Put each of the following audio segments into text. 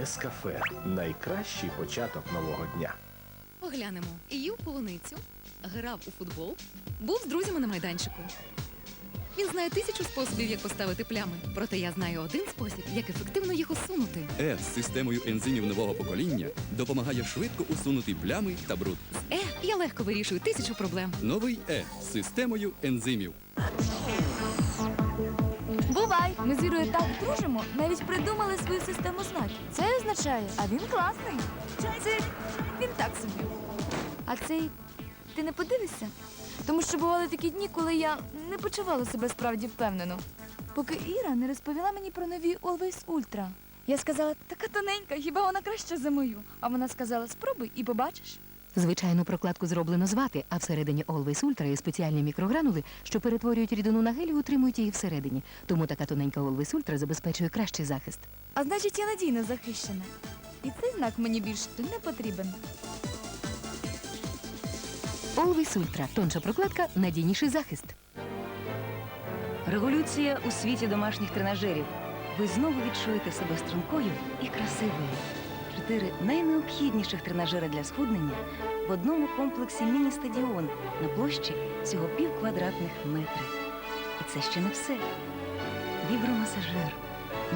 Нескафе найкращий початок нового дня. Поглянемо. Їв полуницю, грав у футбол, був з друзями на майданчику. Він знає тисячу способів, як поставити плями. Проте я знаю один спосіб, як ефективно їх усунути. Е з системою ензимів нового покоління допомагає швидко усунути плями та бруд. Е, я легко вирішую тисячу проблем. Новий Е з системою ензимів. Бувай! Ми з Ірою так дружимо, навіть придумали свою систему знаків. Це означає, а він класний. Це він так собі. А цей ти не подивишся? Тому що бували такі дні, коли я не почувала себе справді впевнено. Поки Іра не розповіла мені про нові Always Ultra. Я сказала, така тоненька, хіба вона краща за мою? А вона сказала, спробуй і побачиш. Звичайну прокладку зроблено з вати, а всередині Always Ultra є спеціальні мікрогранули, що перетворюють рідину на гель і утримують її всередині. Тому така тоненька Always Ultra забезпечує кращий захист. А значить, я надійно захищена. І цей знак мені більше не потрібен. Always Ultra – тонша прокладка, надійніший захист. Революція у світі домашніх тренажерів. Ви знову відчуєте себе стрункою і красивою. Чотири найнеобхідніших тренажери для схуднення в одному комплексі міні-стадіон на площі всього пів квадратних метри. І це ще не все. Вібромасажер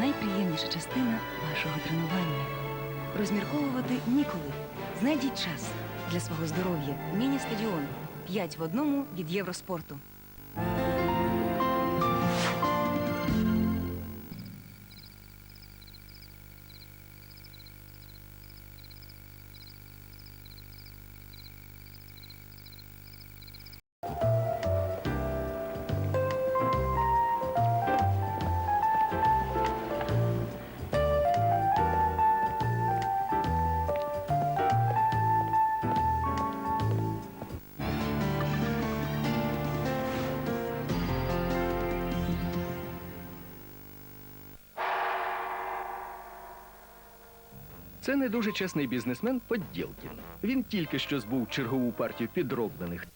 найприємніша частина вашого тренування. Розмірковувати ніколи. Знайдіть час для свого здоров'я. Міні-стадіон 5 в одному від Євроспорту. Це не дуже чесний бізнесмен Подділкін. Він тільки що збув чергову партію підроблених